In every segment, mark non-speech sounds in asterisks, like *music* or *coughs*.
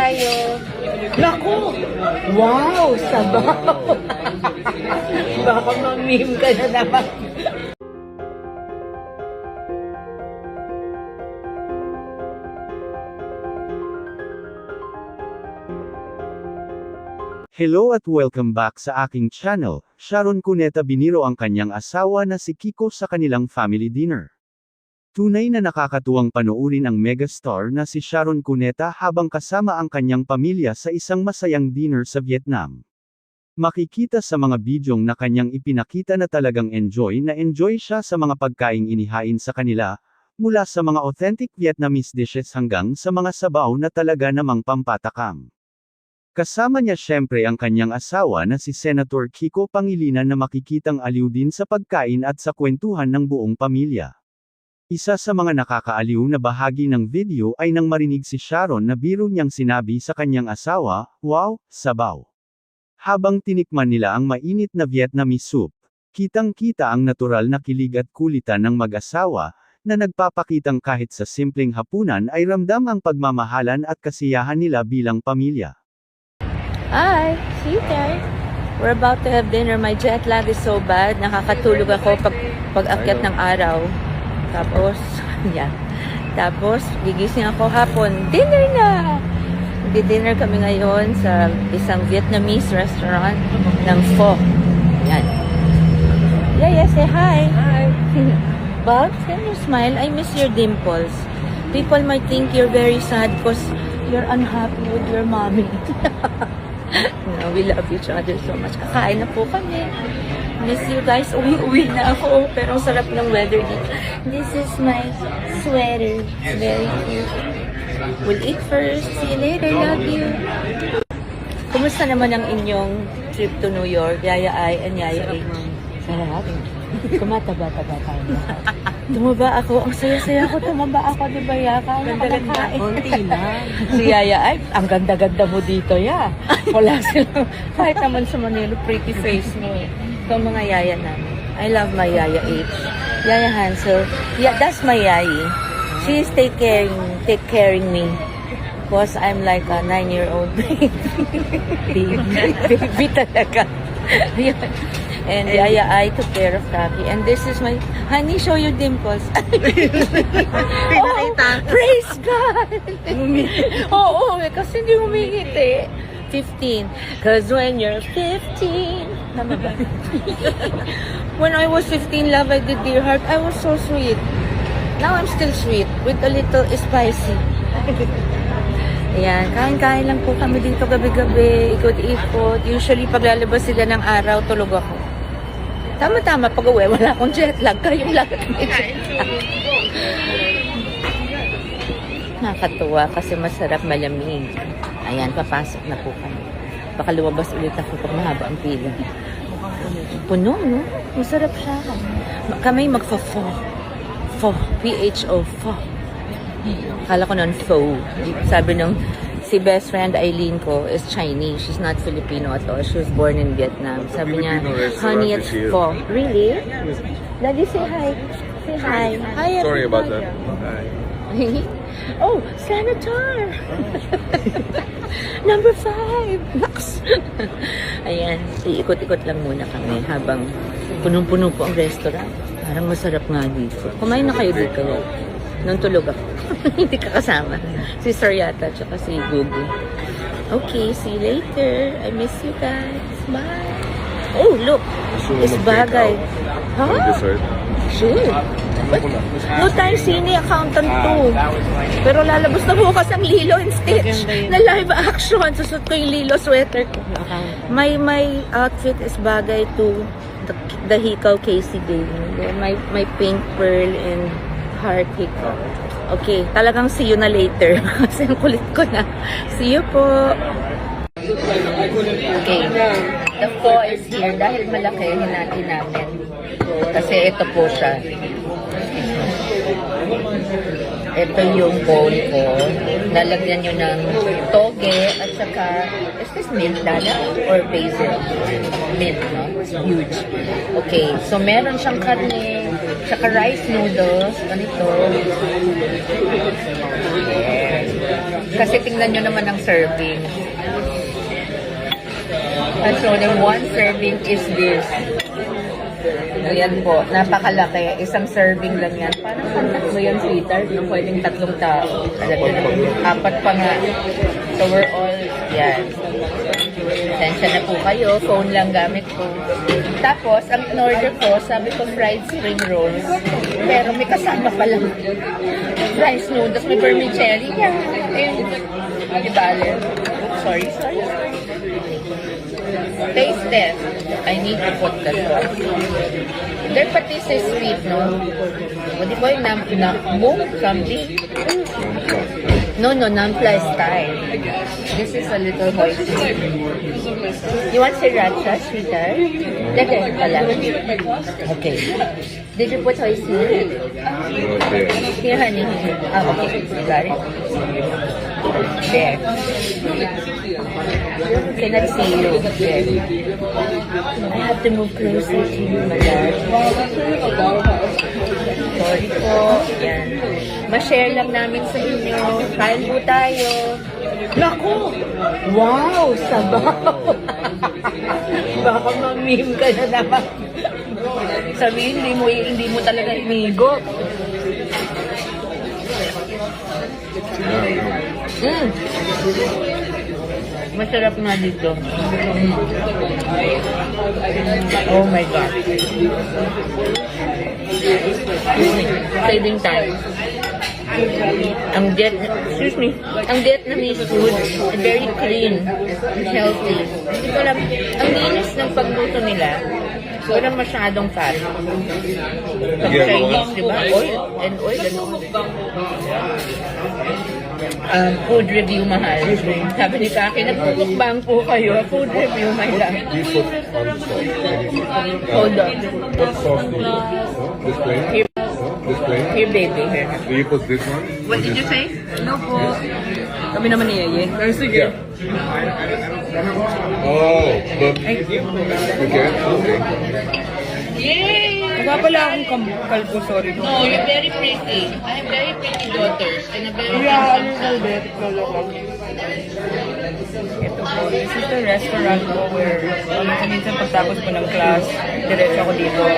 tayo. Naku! Wow! Sabaw! Baka mamim ka na naman. Hello at welcome back sa aking channel. Sharon Cuneta biniro ang kanyang asawa na si Kiko sa kanilang family dinner. Tunay na nakakatuwang panoorin ang megastar na si Sharon Cuneta habang kasama ang kanyang pamilya sa isang masayang dinner sa Vietnam. Makikita sa mga bidyong na kanyang ipinakita na talagang enjoy na enjoy siya sa mga pagkaing inihain sa kanila, mula sa mga authentic Vietnamese dishes hanggang sa mga sabaw na talaga namang pampatakam. Kasama niya syempre ang kanyang asawa na si Senator Kiko Pangilinan na makikitang aliw din sa pagkain at sa kwentuhan ng buong pamilya. Isa sa mga nakakaaliw na bahagi ng video ay nang marinig si Sharon na biro niyang sinabi sa kanyang asawa, Wow, sabaw. Habang tinikman nila ang mainit na Vietnamese soup, kitang-kita ang natural na kilig at kulitan ng mag-asawa, na nagpapakitang kahit sa simpleng hapunan ay ramdam ang pagmamahalan at kasiyahan nila bilang pamilya. Hi! See you guys. We're about to have dinner. My jet lag is so bad. Nakakatulog ako pag, pag akyat ng araw. Tapos, *laughs* yan. Tapos, gigising ako hapon. Dinner na! Di-dinner kami ngayon sa isang Vietnamese restaurant ng Pho. Yan. Yeah, yeah, say hi. Hi. *laughs* Bob, can you smile? I miss your dimples. People might think you're very sad because you're unhappy with your mommy. *laughs* no, we love each other so much. Kakain na po kami. Miss you guys. Uwi-uwi na ako. Pero ang sarap ng weather dito. This is my sweater. Very cute. We'll eat first. See you later. Love you. Kumusta naman ang inyong trip to New York? Yaya I and Yaya H. Sarap. Tumataba-taba tayo. Tumaba ako. Ang saya-saya ko. Tumaba ako. Di ba, Yaka? Ganda-ganda. Konti lang. *laughs* Si Yaya ay, ang ganda-ganda mo dito, ya. Wala silang, *laughs* kahit naman sa Manila, pretty face mo. eh. Ito ang mga yaya namin. I love my Yaya H. Yaya Hansel. Yeah, that's my yayi. She's take caring, take caring me. Because I'm like a nine-year-old baby. *laughs* baby. baby talaga. And Yaya I took care of Taki. And this is my, honey, show your dimples. *laughs* Oh, praise God! Oo, eh, kasi hindi humingiti. 15. Because when you're 15, tama ba? when I was 15, love, I did dear heart, I was so sweet. Now I'm still sweet, with a little spicy. Ayan, kain-kain lang po kami dito gabi-gabi, ikot-ikot. Usually, paglalabas sila ng araw, tulog ako. Tama-tama, pag uwi, wala akong jet lag. Kayong lag. Nakakatuwa kasi masarap malamig. Ayan, papasok na po kami. Baka lumabas ulit ako pag mahaba ang pila. Puno, no? Masarap siya. Kami magfa-pho. Pho. P-H-O. Pho. Kala ko nun, pho. Sabi nung si best friend Eileen ko is Chinese. She's not Filipino at all. She was born in Vietnam. Sabi niya, Filipino restaurant honey, it's here." pho. Really? Daddy, say hi. Say hi. Hi, Sorry about that. *laughs* oh, senator! Number five! Naks! Ayan, iikot-ikot lang muna kami habang punong-puno po ang restaurant. Parang masarap nga dito. Kumain na kayo dito. Nung tulog ako. *laughs* Hindi ka kasama. Si Sir yata, tsaka si Gugu. Okay, see you later. I miss you guys. Bye! Oh, look! Is Huh? Huh? Dessert. Sure. But, no time sini accountant to. Pero lalabas na bukas ang Lilo and Stitch na live action. Susot ko yung Lilo sweater ko. My my outfit is bagay to the, the hikaw Casey me. My, my pink pearl and heart hikaw. Okay, talagang see you na later. *laughs* Kasi ang kulit ko na. See you po. Okay. The pho is here. Dahil malaki, hinati namin. Kasi ito po siya. Ito yung bowl ko. Lalagyan nyo ng toge at saka, is this mint dala or basil? Mint, no? Huge. Okay, so meron siyang karne, saka rice noodles, ganito. Kasi tingnan nyo naman ang serving. And so, the one serving is this. Ayan po, napakalaki. Isang serving lang yan. Parang saan tatlo yan, sweetheart? Yung pwedeng tatlong tao. Apat pa nga. So, we're all, yan. Sensya na po kayo. Phone lang gamit ko. Tapos, ang in-order ko, sabi ko fried spring rolls. Pero may kasama pa lang. Rice noodles, may vermicelli. Yan. Ayun. Di ba, Alin? Oops, sorry, sorry, sorry. Taste test. I need to put the sauce. Their patis is sweet, no? Do you call it? Nam, nam, mo? Something? No, no, nampla style. This is a little hoisin. You want sriracha, sweetheart? Dede, pala. Okay. Did you put hoisin? Here, honey. Ah, okay. Got it. There. Cannot see you. There. I have to move closer to you, my dad. Sorry po. Yan. Ma-share lang namin sa inyo. Kain po tayo. Naku! Wow! Sabaw! *laughs* Baka mamim ka na naman. Sabihin, hindi mo, hindi mo talaga inigo. Mm. Masarap nga dito. Oh my God. Saving time. Ang Viet, excuse me, ang Vietnamese food, very clean, healthy. Hindi ko alam, ang linis ng pagluto nila, walang masyadong fat. Pag Chinese, di ba? Oil and oil and oil. Um, food review mahal. Sabi ni Kaki, nagpupukbang po kayo. Food review, my love. You put on sauce. Hold on. What sauce do you use? This plain? Here, This plain? here baby, here. Do you put this one? What did you say? No po. Kami naman ni Yeye. Pero sige. Yeah. Oh, but okay, okay. Yay! Wala pala akong kam- kalbo, sorry. No, you're very pretty. I have very pretty daughters and a very Yeah, handsome son. bit. Lolo ko. Ito po, this is the restaurant ko where paminsan-minsan pagtapos ko ng class, diretso ako dito. *coughs*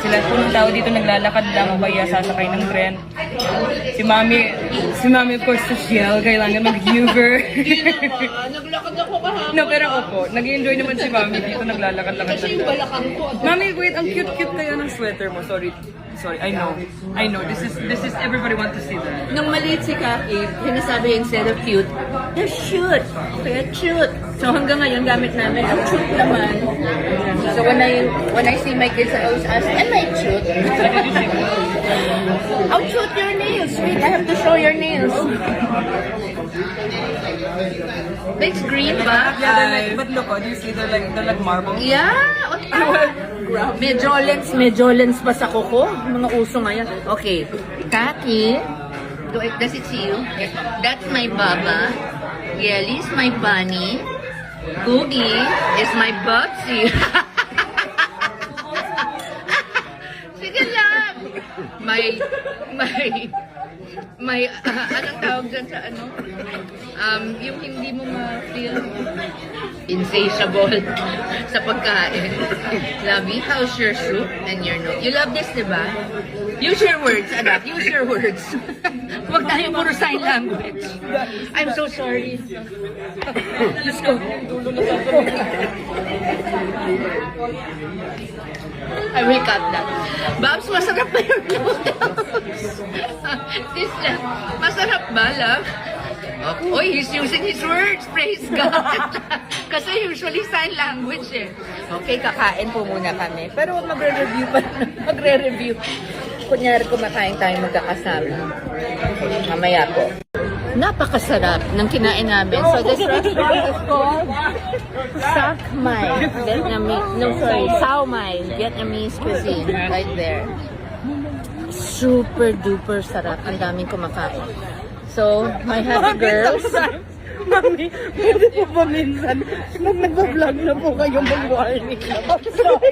Sila po ng tao dito naglalakad lang o kaya sasakay ng tren. Si Mami, si Mami of course social, kailangan mag-Uber. Naglakad ako kahapon. no, pero opo, nag-enjoy naman si Mami dito, naglalakad-lakad Kasi yung balakang ko. Mami, wait, ang cute-cute kaya ng sweater mo. Sorry. Sorry, I know. I know. This is this is everybody want to see that. Nung maliit si Kaki, sinasabi instead of cute, they're cute. Kaya cute. So hanggang ngayon gamit namin, ang cute naman. So when I when I see my kids, I always ask, am I cute? *laughs* How cute your nails? Wait, I have to show your nails. It's green ba? Yeah, they're like, but look, oh, do you see they're like they're like marble? Yeah! Medyo lens, medyo lens pa sa kuko. Mga uso ngayon. Okay. Kaki. Do it, does it see you? That's my baba. Yelly's my bunny. Googie is my Bubsy. *laughs* Sige lang. May, may, may, ah, *laughs* anong tawag dyan sa ano? Um, yung hindi mo ma-feel insatiable *laughs* sa pagkain. Lovey, how's your soup and your note? You love this, di ba? Use your words, anak. Use your words. *laughs* Huwag tayo puro sign language. I'm so sorry. Let's go. I will cut that. Babs, masarap ba yung noodles? This. Masarap ba, love? Oh, he's using his words. Praise God. *laughs* Kasi usually sign language eh. Okay, kakain po muna kami. Pero magre-review pa. Magre-review. Kunyari kumakain tayo magkakasama. Mamaya po. Napakasarap ng kinain namin. So this restaurant is called Sak Mai Vietnamese. No, sorry, Sao Mai Vietnamese cuisine. Right there. Super duper sarap. Ang daming kumakain. So, my happy girls. Mami, pwede po ba minsan, nag nag-vlog na po kayo mag-warning. I'm sorry.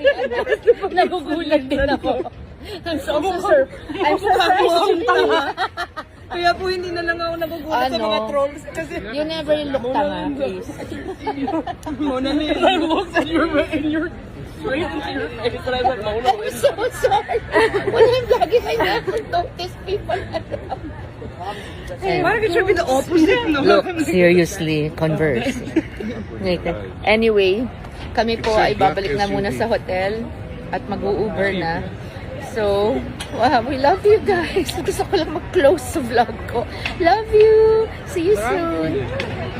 Nagugulat din ako. I'm so, so, sur- I'm surprised. Kaya po hindi na lang ako nagugulat sa Ano? mga trolls kasi You never look tanga, please. Mona Lisa. *laughs* I looked at your in your straight into your face and I said, Mona I'm so sorry. Wala yung lagi may never notice people around. Parang it should be the opposite, no? Look, seriously, converse. Later. Anyway, kami po ay babalik na muna sa hotel at mag-u-Uber na. So, wow, we love you guys. *laughs* Gusto ko lang mag-close sa vlog ko. Love you! See you soon!